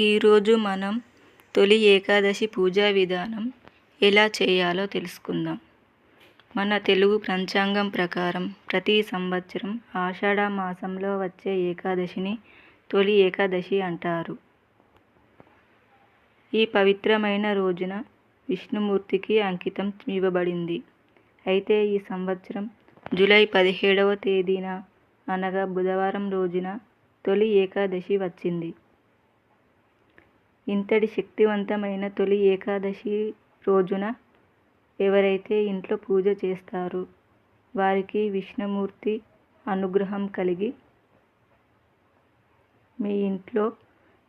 ఈరోజు మనం తొలి ఏకాదశి పూజా విధానం ఎలా చేయాలో తెలుసుకుందాం. మన తెలుగు పంచాంగం ప్రకారం ప్రతి సంవత్సరం ఆషాఢ మాసంలో వచ్చే ఏకాదశిని తొలి ఏకాదశి అంటారు. ఈ పవిత్రమైన రోజున విష్ణుమూర్తికి అంకితం ఇవ్వబడింది. అయితే ఈ సంవత్సరం జూలై పదిహేడవ తేదీన అనగా బుధవారం రోజున తొలి ఏకాదశి వచ్చింది. ఇంతటి శక్తివంతమైన తొలి ఏకాదశి రోజున ఎవరైతే ఇంట్లో పూజ చేస్తారో వారికి విష్ణుమూర్తి అనుగ్రహం కలిగి మీ ఇంట్లో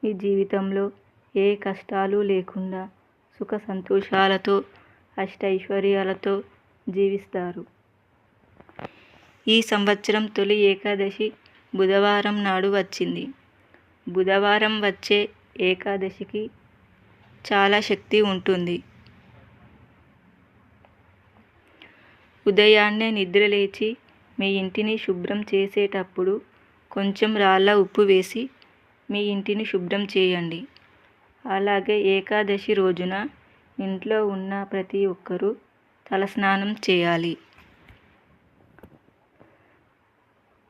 మీ జీవితంలో ఏ కష్టాలు లేకుండా సుఖ సంతోషాలతో అష్టైశ్వర్యాలతో జీవిస్తారు. ఈ సంవత్సరం తొలి ఏకాదశి బుధవారం నాడు వచ్చింది. బుధవారం వచ్చే ఏకాదశికి చాలా శక్తి ఉంటుంది. ఉదయాన్నే నిద్రలేచి మీ ఇంటిని శుభ్రం చేసేటప్పుడు కొంచెం రాళ్ళ ఉప్పు వేసి మీ ఇంటిని శుభ్రం చేయండి. అలాగే ఏకాదశి రోజున ఇంట్లో ఉన్న ప్రతి ఒక్కరూ తలస్నానం చేయాలి.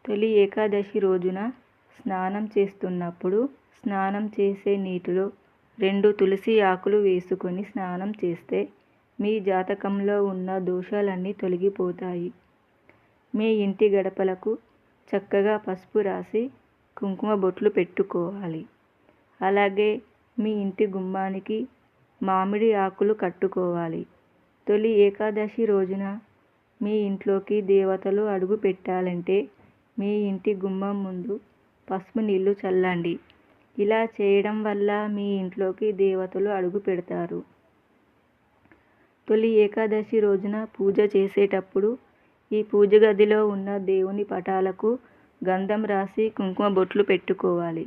తొలి ఏకాదశి రోజున స్నానం చేస్తున్నప్పుడు స్నానం చేసే నీటిలో రెండు తులసి ఆకులు వేసుకొని స్నానం చేస్తే మీ జాతకంలో ఉన్న దోషాలన్నీ తొలగిపోతాయి. మీ ఇంటి గడపలకు చక్కగా పసుపు రాసి కుంకుమ బొట్లు పెట్టుకోవాలి. అలాగే మీ ఇంటి గుమ్మానికి మామిడి ఆకులు కట్టుకోవాలి. తొలి ఏకాదశి రోజున మీ ఇంట్లోకి దేవతలు అడుగు పెట్టాలంటే మీ ఇంటి గుమ్మం ముందు పసుపు నీళ్ళు చల్లండి. ఇలా చేయడం వల్ల మీ ఇంట్లోకి దేవతలు అడుగు పెడతారు. తొలి ఏకాదశి రోజున పూజ చేసేటప్పుడు ఈ పూజ గదిలో ఉన్న దేవుని పటాలకు గంధం రాసి కుంకుమ బొట్లు పెట్టుకోవాలి.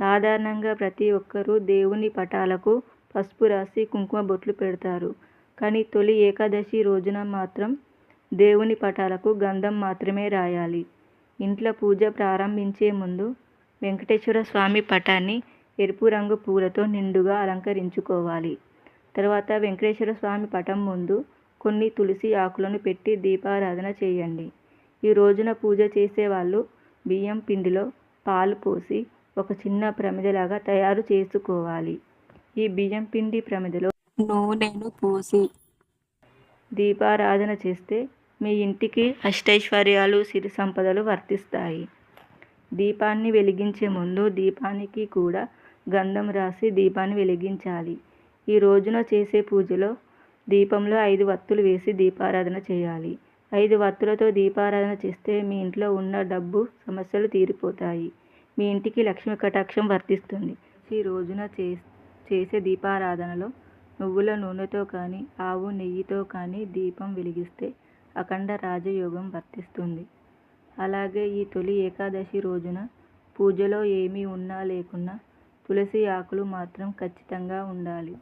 సాధారణంగా ప్రతి ఒక్కరూ దేవుని పటాలకు పసుపు రాసి కుంకుమ బొట్లు పెడతారు. కానీ తొలి ఏకాదశి రోజున మాత్రం దేవుని పటాలకు గంధం మాత్రమే రాయాలి. ఇంట్లో పూజ ప్రారంభించే ముందు వెంకటేశ్వర స్వామి పటాన్ని ఎరుపు రంగు పూలతో నిండుగా అలంకరించుకోవాలి. తర్వాత వెంకటేశ్వర స్వామి పటం ముందు కొన్ని తులసి ఆకులను పెట్టి దీపారాధన చేయండి. ఈ రోజున పూజ చేసేవాళ్ళు బియ్యం పిండిలో పాలు పోసి ఒక చిన్న ప్రమిదలాగా తయారు చేసుకోవాలి. ఈ బియ్యం పిండి ప్రమిదలో నూనెను పోసి దీపారాధన చేస్తే మీ ఇంటికి అష్టైశ్వర్యాలు సిరి సంపదలు వర్తిస్తాయి. దీపాన్ని వెలిగించే ముందు దీపానికి కూడా గంధం రాసి దీపాన్ని వెలిగించాలి. ఈ రోజున చేసే పూజలో దీపంలో ఐదు వత్తులు వేసి దీపారాధన చేయాలి. ఐదు వత్తులతో దీపారాధన చేస్తే మీ ఇంట్లో ఉన్న డబ్బు సమస్యలు తీరిపోతాయి. మీ ఇంటికి లక్ష్మి కటాక్షం వర్తిస్తుంది. ఈ రోజున చే చేసే దీపారాధనలో నువ్వుల నూనెతో కానీ ఆవు నెయ్యితో కానీ దీపం వెలిగిస్తే అఖండ రాజయోగం వర్తిస్తుంది. అలాగే ఈ తొలి ఏకాదశి రోజున పూజలో ఏమీ ఉన్నా లేకున్నా తులసి ఆకులు మాత్రం ఖచ్చితంగా ఉండాలి.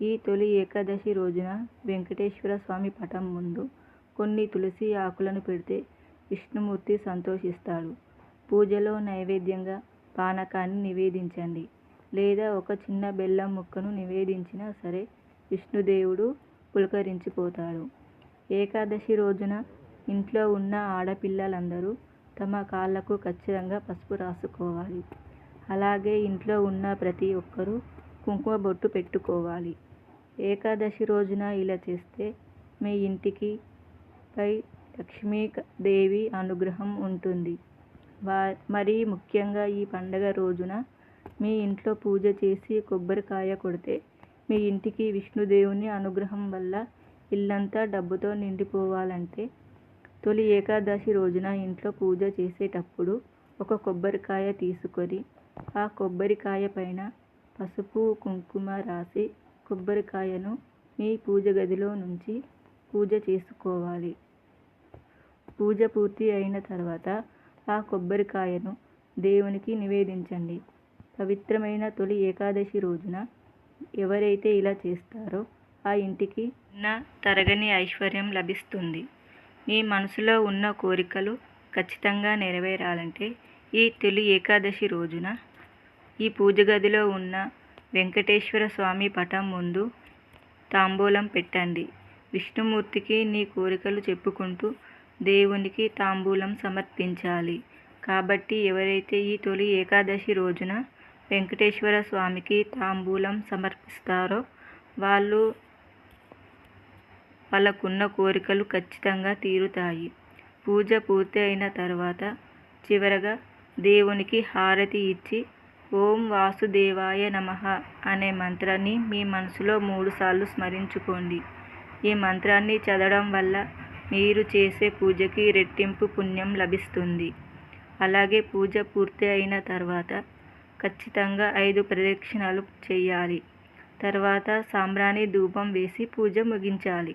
ఈ తొలి ఏకాదశి రోజున వెంకటేశ్వర స్వామి పటం ముందు కొన్ని తులసి ఆకులను పెడితే విష్ణుమూర్తి సంతోషిస్తాడు. పూజలో నైవేద్యంగా పానకాన్ని నివేదించండి. లేదా ఒక చిన్న బెల్లం ముక్కను నివేదించినా సరే విష్ణుదేవుడు పులకరించిపోతాడు. ఏకాదశి రోజున ఇంట్లో ఉన్న ఆడపిల్లలందరూ తమ కాళ్ళకు ఖచ్చితంగా పసుపు రాసుకోవాలి. అలాగే ఇంట్లో ఉన్న ప్రతి ఒక్కరూ కుంకుమ బొట్టు పెట్టుకోవాలి. ఏకాదశి రోజున ఇలా చేస్తే మీ ఇంటికి పై లక్ష్మీదేవి అనుగ్రహం ఉంటుంది. వా మరీ ముఖ్యంగా ఈ పండగ రోజున మీ ఇంట్లో పూజ చేసి కొబ్బరికాయ కొడితే మీ ఇంటికి విష్ణుదేవుని అనుగ్రహం వల్ల ఇల్లంతా డబ్బుతో నిండిపోవాలంటే తొలి ఏకాదశి రోజున ఇంట్లో పూజ చేసేటప్పుడు ఒక కొబ్బరికాయ తీసుకొని ఆ కొబ్బరికాయ పైన పసుపు కుంకుమ రాసి కొబ్బరికాయను మీ పూజ గదిలో నుంచి పూజ చేసుకోవాలి. పూజ పూర్తి అయిన తర్వాత ఆ కొబ్బరికాయను దేవునికి నివేదించండి. పవిత్రమైన తొలి ఏకాదశి రోజున ఎవరైతే ఇలా చేస్తారో ఆ ఇంటికి ఉన్న తరగని ఐశ్వర్యం లభిస్తుంది. మీ మనసులో ఉన్న కోరికలు ఖచ్చితంగా నెరవేరాలంటే ఈ తొలి ఏకాదశి రోజున ఈ పూజ గదిలో ఉన్న వెంకటేశ్వర స్వామి పటం ముందు తాంబూలం పెట్టండి. విష్ణుమూర్తికి నీ కోరికలు చెప్పుకుంటూ దేవునికి తాంబూలం సమర్పించాలి. కాబట్టి ఎవరైతే ఈ తొలి ఏకాదశి రోజున వెంకటేశ్వర స్వామికి తాంబూలం సమర్పిస్తారో వాళ్ళు వాళ్ళకున్న కోరికలు ఖచ్చితంగా తీరుతాయి. పూజ పూర్తి అయిన తర్వాత చివరగా దేవునికి హారతి ఇచ్చి ఓం వాసుదేవాయ నమః అనే మంత్రాన్ని మీ మనసులో మూడుసార్లు స్మరించుకోండి. ఈ మంత్రాన్ని చదవడం వల్ల మీరు చేసే పూజకి రెట్టింపు పుణ్యం లభిస్తుంది. అలాగే పూజ పూర్తి అయిన తర్వాత ఖచ్చితంగా ఐదు ప్రదక్షిణాలు చేయాలి. తర్వాత సాంబ్రాణి ధూపం వేసి పూజ ముగించాలి.